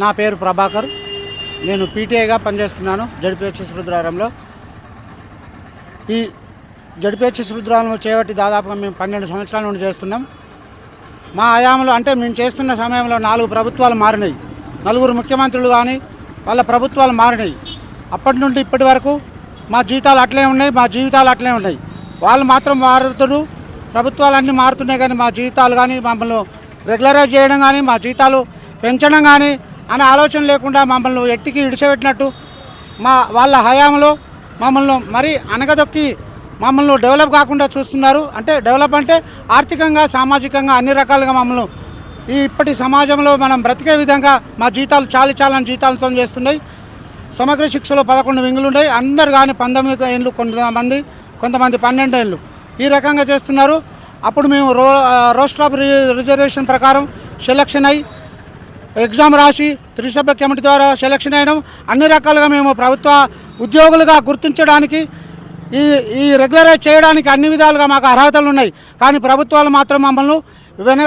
నా పేరు ప్రభాకర్. నేను పీటీఐగా పనిచేస్తున్నాను జడ్పిహెచ్ఎస్ రుద్రారంలో. ఈ జడ్పిహెచ్ఎస్ రుద్రారం చేపట్టి దాదాపుగా మేము పన్నెండు సంవత్సరాల నుండి చేస్తున్నాం. మా హయాంలో అంటే మేము చేస్తున్న సమయంలో నాలుగు ప్రభుత్వాలు మారినాయి. నలుగురు ముఖ్యమంత్రులు కానీ వాళ్ళ ప్రభుత్వాలు మారినాయి. అప్పటి నుండి ఇప్పటి వరకు మా జీతాలు అట్లే ఉన్నాయి మా జీవితాలు అట్లే ఉన్నాయి. వాళ్ళు మాత్రం మారుతుడు ప్రభుత్వాలన్నీ మారుతున్నాయి కానీ మా జీవితాలు కానీ మమ్మల్ని రెగ్యులరైజ్ చేయడం కానీ మా జీతాలు పెంచడం కానీ అనే ఆలోచన లేకుండా మమ్మల్ని ఎట్టికి ఇడిచిపెట్టినట్టు మా వాళ్ళ హయాంలో మమ్మల్ని మరీ అనగదొక్కి మమ్మల్ని డెవలప్ కాకుండా చూస్తున్నారు. అంటే డెవలప్ అంటే ఆర్థికంగా సామాజికంగా అన్ని రకాలుగా మమ్మల్ని ఈ ఇప్పటి సమాజంలో మనం బ్రతికే విధంగా మా జీతాలు చాలి చాలని జీతాలతో చేస్తున్నాయి. సమగ్ర శిక్షలో పదకొండు వింగులు ఉన్నాయి. అందరు కానీ పంతొమ్మిది ఏళ్ళు కొంతమంది కొంతమంది పన్నెండు ఏళ్ళు ఈ రకంగా చేస్తున్నారు. అప్పుడు మేము రో రోస్టర్ ఆఫ్ రిజర్వేషన్ ప్రకారం సెలక్షన్ అయ్యి ఎగ్జామ్ రాసి త్రిసభ్య కమిటీ ద్వారా సెలక్షన్ అయినాం. అన్ని రకాలుగా మేము ప్రభుత్వ ఉద్యోగులుగా గుర్తించడానికి ఈ ఈ రెగ్యులరైజ్ చేయడానికి అన్ని విధాలుగా మాకు అర్హతలు ఉన్నాయి. కానీ ప్రభుత్వాలు మాత్రం మమ్మల్ని వెన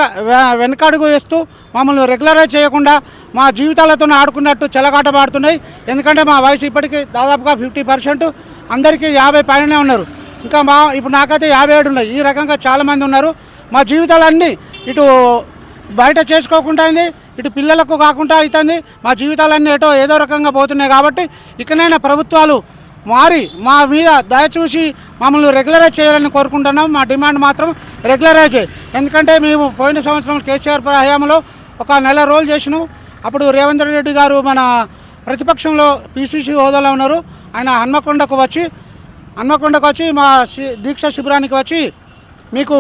వెనకడుగు వేస్తూ మమ్మల్ని రెగ్యులరైజ్ చేయకుండా మా జీవితాలతో ఆడుకున్నట్టు చెలగాటమాడుతున్నాయి ఎందుకంటే మా వయసు ఇప్పటికీ దాదాపుగా ఫిఫ్టీ పర్సెంట్. అందరికీ యాభై పైననే ఉన్నారు. ఇంకా మా ఇప్పుడు నాకైతే యాభై ఏడు ఉన్నాయి. ఈ రకంగా చాలామంది ఉన్నారు. మా జీవితాలన్నీ ఇటు బయట చేసుకోకుండా అయింది. ఇటు పిల్లలకు కాకుండా అవుతుంది మా జీవితాలన్నీ ఏటో ఏదో రకంగా పోతున్నాయి కాబట్టి ఇకనైనా ప్రభుత్వాలు మారి మా మీద దయచూసి మమ్మల్ని రెగ్యులరైజ్ చేయాలని కోరుకుంటున్నాం. మా డిమాండ్ మాత్రం రెగ్యులరైజ్. ఎందుకంటే మేము పోయిన సంవత్సరం కేసీఆర్ హయాంలో ఒక నెల రోజులు చేసినాం. అప్పుడు రేవంత్ రెడ్డి గారు మన ప్రతిపక్షంలో పీసీసీ హోదాలో ఉన్నారు. ఆయన హన్మకొండకు వచ్చి హన్మకొండకు వచ్చి మా దీక్ష శిబిరానికి వచ్చి మీకు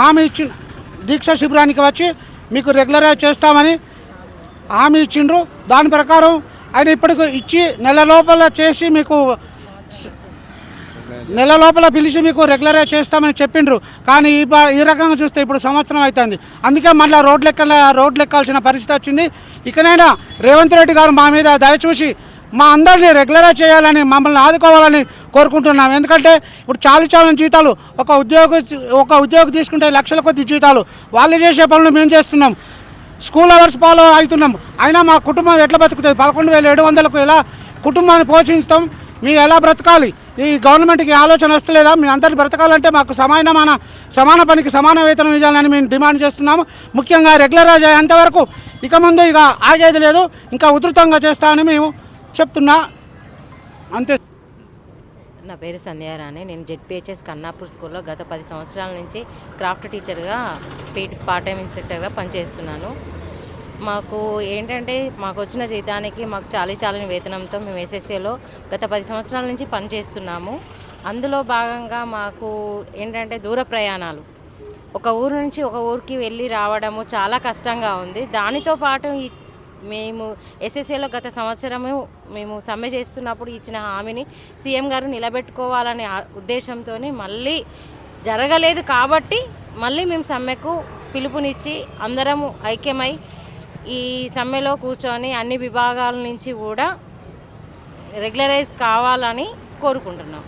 హామీ ఇచ్చి దీక్ష శిబిరానికి వచ్చి మీకు రెగ్యులరైజ్ చేస్తామని హామీ ఇచ్చిండ్రు. దాని ప్రకారం ఆయన ఇప్పటికి ఇచ్చి నెల లోపల చేసి మీకు నెల లోపల పిలిచి మీకు రెగ్యులరైజ్ చేస్తామని చెప్పిండ్రు. కానీ ఈ ప- ఈ రకంగా చూస్తే ఇప్పుడు సంవత్సరం అవుతుంది అందుకే మళ్ళీ రోడ్లు ఎక్కల రోడ్లు ఎక్కాల్సిన పరిస్థితి వచ్చింది. ఇకనైనా రేవంత్ రెడ్డి గారు మా మీద దయచూసి మా అందరినీ రెగ్యులరైజ్ చేయాలని మమ్మల్ని ఆదుకోవాలని కోరుకుంటున్నాం. ఎందుకంటే ఇప్పుడు చాలు చాలని జీతాలు ఒక ఉద్యోగి ఒక ఉద్యోగి తీసుకుంటే లక్షల కొద్ది జీతాలు. వాళ్ళు చేసే పనులు మేము చేస్తున్నాం. స్కూల్ అవర్స్ ఫాలో అవుతున్నాం. అయినా మా కుటుంబం ఎట్లా బతుకుతుంది? పదకొండు వేల ఏడు వందలకు ఎలా కుటుంబాన్ని పోషిస్తాం? మీరు ఎలా బ్రతకాలి? ఈ గవర్నమెంట్కి ఆలోచన వస్తలేదా? మీ అందరు బ్రతకాలంటే మాకు సమానమైన సమాన పనికి సమాన వేతనం ఇవ్వాలని మేము డిమాండ్ చేస్తున్నాము. ముఖ్యంగా రెగ్యులరైజ్ అయ్యేంతవరకు ఇక ముందు ఇక ఆగేది లేదు. ఇంకా ఉధృతంగా చేస్తామని మేము చెప్తున్నా. అంతే. నా పేరు సంధ్యారాణి నేను జెడ్పిహెచ్ఎస్ కన్నాపూర్ స్కూల్లో గత పది సంవత్సరాల నుంచి క్రాఫ్ట్ టీచర్గా పీట్ పార్ట్ టైం ఇన్స్ట్రక్టర్గా పనిచేస్తున్నాను. మాకు ఏంటంటే మాకు వచ్చిన జీతానికి మాకు చాలీ చాలని వేతనంతో మేము ఎస్ఎస్ఏలో గత పది సంవత్సరాల నుంచి పనిచేస్తున్నాము. అందులో భాగంగా మాకు ఏంటంటే దూర ప్రయాణాలు. ఒక ఊరు నుంచి ఒక ఊరికి వెళ్ళి రావడము చాలా కష్టంగా ఉంది. దానితో పాటు మేము ఎస్ఎస్ఏలో గత సంవత్సరము మేము సమ్మె చేస్తున్నప్పుడు ఇచ్చిన హామీని సీఎం గారు నిలబెట్టుకోవాలనే ఉద్దేశంతోనే ఉద్దేశంతో మళ్ళీ జరగలేదు కాబట్టి మళ్ళీ మేము సమ్మెకు పిలుపునిచ్చి అందరము ఐక్యమై ఈ సమ్మెలో కూర్చొని అన్ని విభాగాల నుంచి కూడా రెగ్యులరైజ్ కావాలని కోరుకుంటున్నాం.